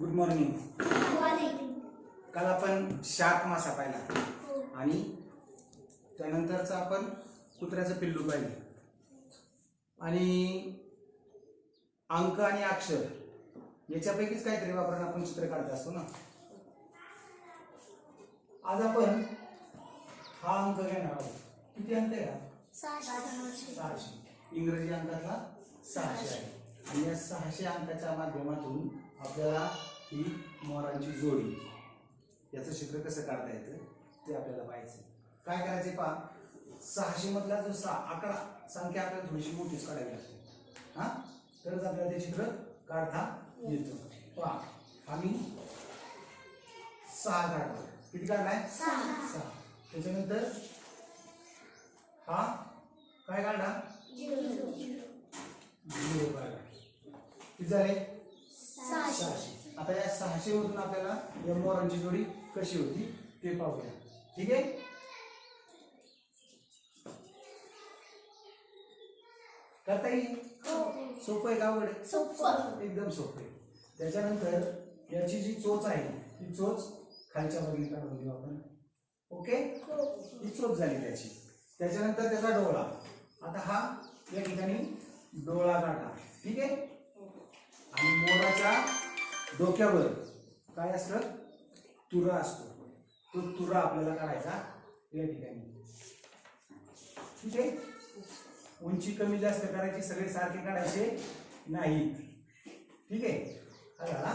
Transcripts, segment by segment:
Good morning काल आपण shark मासा पाहिला. आणि त्यानंतरचं आपण कुत्र्याचं पिल्लू पाहिलं. आणि अंक आणि अक्षर याच्यापैकीच काहीतरी वापरून आपण चित्र काढत असतो ना? आज आपण हा अंक घेणार आहोत. किती अंक आहे हा? सहाशे. इंग्रजी अंकातला सहाशे आहे. आणि या सहाशे अंकाच्या माध्यमातून आपल्याला ही मोरांची जोडी. याचं चित्र कसं काढता येतं ते आपल्याला पाहायचं काय करायचे पहा सहाशे मधला जो सहा आकडा संख्या आपल्याला थोडीशी मोठीच काढावी लागते. हा? तरच आपल्याला ते चित्र काढता येतं. पहा आम्ही सहा काढला किती काढलाय? सहा. त्याच्यानंतर हा काय काढला? झिरो. काढला. किती झाले? सहाशे. आता या सहाशे मधून आपल्याला या मोरांची जोडी कशी होती ते पाहूया. ठीक आहे? करता येईल? सोपं आहे का आहे? एकदम सोपं आहे. त्याच्यानंतर याची जी चोच आहे ती चोच खालच्या बाजूने काढून देऊ आपण ओके? ही. चोच झाली त्याची. त्याच्यानंतर त्याचा डोळा. आता हा या ठिकाणी डोळा काढला ठीक आहे? आणि मोराच्या डोक्यावर. काय असतं? तुरा असतो. तो तुरा आपल्याला काढायचा या ठिकाणी. ठीक आहे? उंची कमी जास्त करायची सगळे सारखे काढायचे नाही. ठीक आहे? हा झाला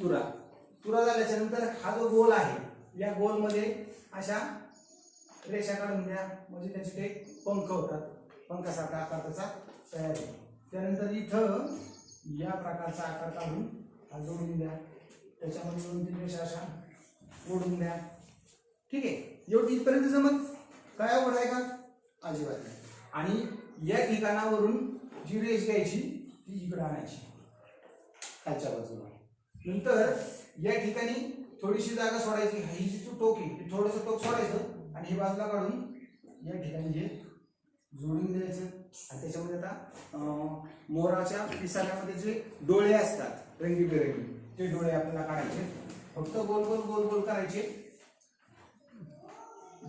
तुरा. तुरा झाल्याच्यानंतर हा जो गोल आहे या गोलमध्ये अशा रेषा काढून द्या म्हणजे त्याचे ते पंख होतात. पंखासारखा आकार त्याचा तयार होतो. त्यानंतर इथं या प्रकारचा आकार काढून हा जोडून द्या. त्याच्यामध्ये दोन तीन रेषा अशा ओढून द्या. ठीक आहे? एवढी इथपर्यंत जमत काय आवड आहे का? अजिबात नाही. आणि या ठिकाणावरून जी रेष घ्यायची ती इकडे आणायची. खालच्या बाजूला. नंतर या ठिकाणी थोडीशी जागा सोडायची. ही जी तू टोक आहे ती थोडंसं टोक सोडायचं आणि ही बाजूला काढून या ठिकाणी जे जोडून द्यायचं. आणि त्याच्यामध्ये आता मोराच्या पिसाऱ्यामध्ये जे डोळे असतात रंगीबेरंगी ते डोळे आपल्याला काढायचे फक्त गोल गोल गोल गोल करायचे.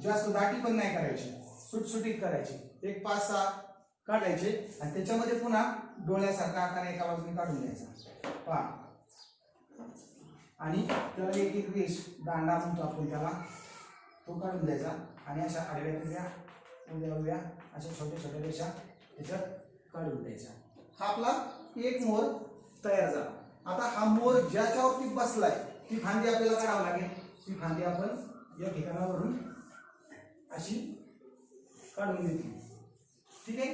जास्त दाटी पण नाही करायची. सुटसुटीत करायची. एक पाच सहा काढायचे आणि त्याच्यामध्ये पुन्हा डोळ्यासारखा आकार एका बाजूने काढून द्यायचा. पहा. आणि त्याला एक एक रेष दांडा म्हणतो आपण त्याला तो काढून द्यायचा. आणि अशा आडव्या तिरव्या उभ्या उभ्या अशा छोट्या छोट्या रेषा त्याच्यात काढून द्यायच्या. हा आपला एक मोर तयार झाला. ज्याच्यावरती बसलाय ती फांदी आपल्याला काढावं लागेल. ती फांदी आपण या ठिकाणावरून अशी काढून घेतली ठीक आहे?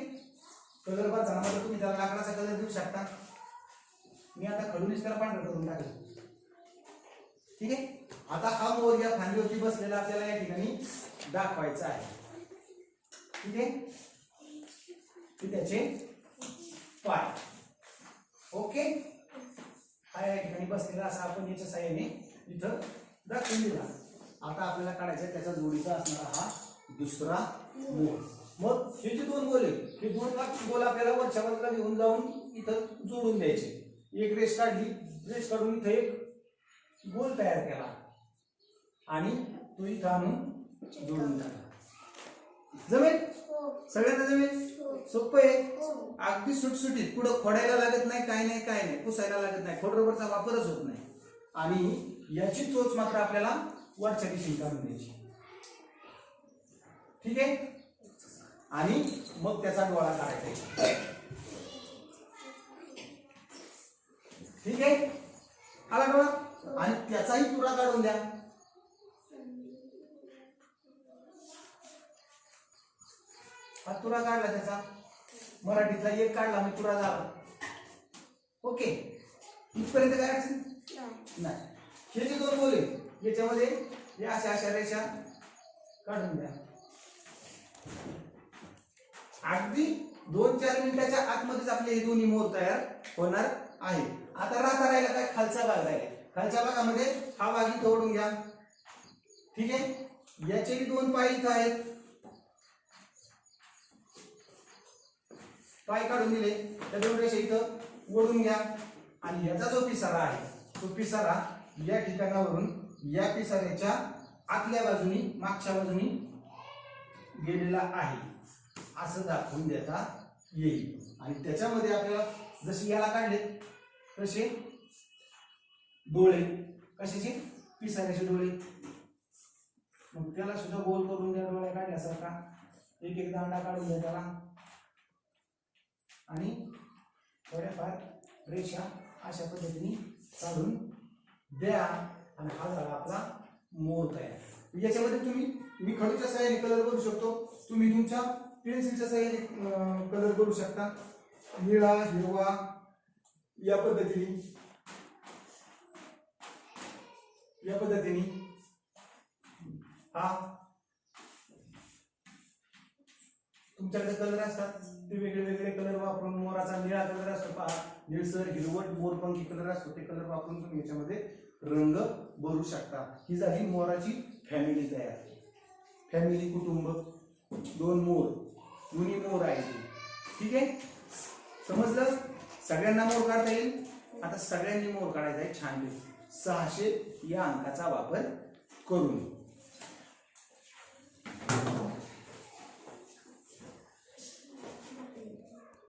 कलर बघताना मला तुम्ही त्याला लाकडाचा कलर देऊ शकता. मी आता खडूनच त्याला पांढरं करून टाकलं. ठीक आहे? आता हा मोर या फांदीवरती बसलेला आपल्याला या ठिकाणी दाखवायचा आहे. ठीक आहे? त्याचे पाय. ओके? हा या ठिकाणी बसलेला असा आपण याच्या साह्याने इथं दाखवून दिला. आता आपल्याला काढायचा आहे त्याचा जोडीचा असणारा हा दुसरा मोर मग हे जे दोन गोल आहे हे दोन लाख गोल आपल्याला वरच्या बाजूला घेऊन जाऊन इथं जोडून द्यायचे. एक रेस काढली रेस काढून इथं एक गोल तयार केला. आणि तो इथं आणून जोडून टाकला. जमेल? सगळ्यांना जमेल? सोपं आहे. अगदी सुटसुटीत. पुढं खोडायला लागत नाही काय नाही काय नाही. पुसायला लागत नाही. खोडरबरचा वापरच होत नाही. आणि याची चोच मात्र आपल्याला वरच्या दिशेने काढून द्यायची. ठीक आहे? आणि मग त्याचा डोळा काढायचा. ठीक आहे? आला डोळा? आणि त्याचाही तुरा काढून द्या. हा तुरा काढला त्याचा. मराठीतला एक काढला मी तुरा झाला. ओके. इथपर्यंत काय अडचण? नाही. हे जे दोन बोल याच्यामध्ये या अशा अशा रेषा काढून द्या. अगदी दोन चार मिनिटाच्या आतमध्येच आपले हे दोन्ही मोर तयार होणार आहे आता राहता राहिला काय? खालचा भाग राहिला खालच्या भागामध्ये हा भागी तोडून घ्या. ठीक आहे? याचेही दोन पाय इथं आहेत. पाय काढून दिले. त्या दोन रेषा इथं ओढून घ्या. आणि याचा जो पिसारा आहे तो पिसारा या ठिकाणावरून या पिसाऱ्याच्या आतल्या बाजूनी मागच्या बाजूनी गेलेला आहे. असं दाखवून देता येईल. आणि त्याच्यामध्ये आपल्याला जसे याला काढले तसे डोळे कशाचे? पिसाऱ्याचे डोळे. मग त्याला सुद्धा गोल करून द्या डोळ्या काढल्यासारखा एक एक दांडा काढून द्या त्याला आणि थोड्याफार रेषा अशा पद्धतीने काढून द्या आणि हा झाला आपला मोर तयार. याच्यामध्ये तुम्ही मी खडूच्या सहाय्याने कलर करू शकतो. तुम्ही तुमच्या पेन्सिलच्या सहाय्याने कलर करू शकता. निळा हिरवा या पद्धतीने. या पद्धतीने. हा. तुमच्याकडे कलर असतात. ते वेगळे वेगळे कलर वापरून मोराचा निळा कलर असतो पहा. निळसर हिरवट मोरपंखी कलर असतो. ते कलर वापरून तुम्ही याच्यामध्ये रंग भरू शकता. ही झाली मोराची फॅमिली तयार. फॅमिली कुटुंब. दोन मोर. दोन्ही मोर आहेत. ठीक आहे? समजलं? सगळ्यांना मोर काढता येईल? आता सगळ्यांनी मोर काढायचा आहे. छान सहाशे या अंकाचा वापर करून.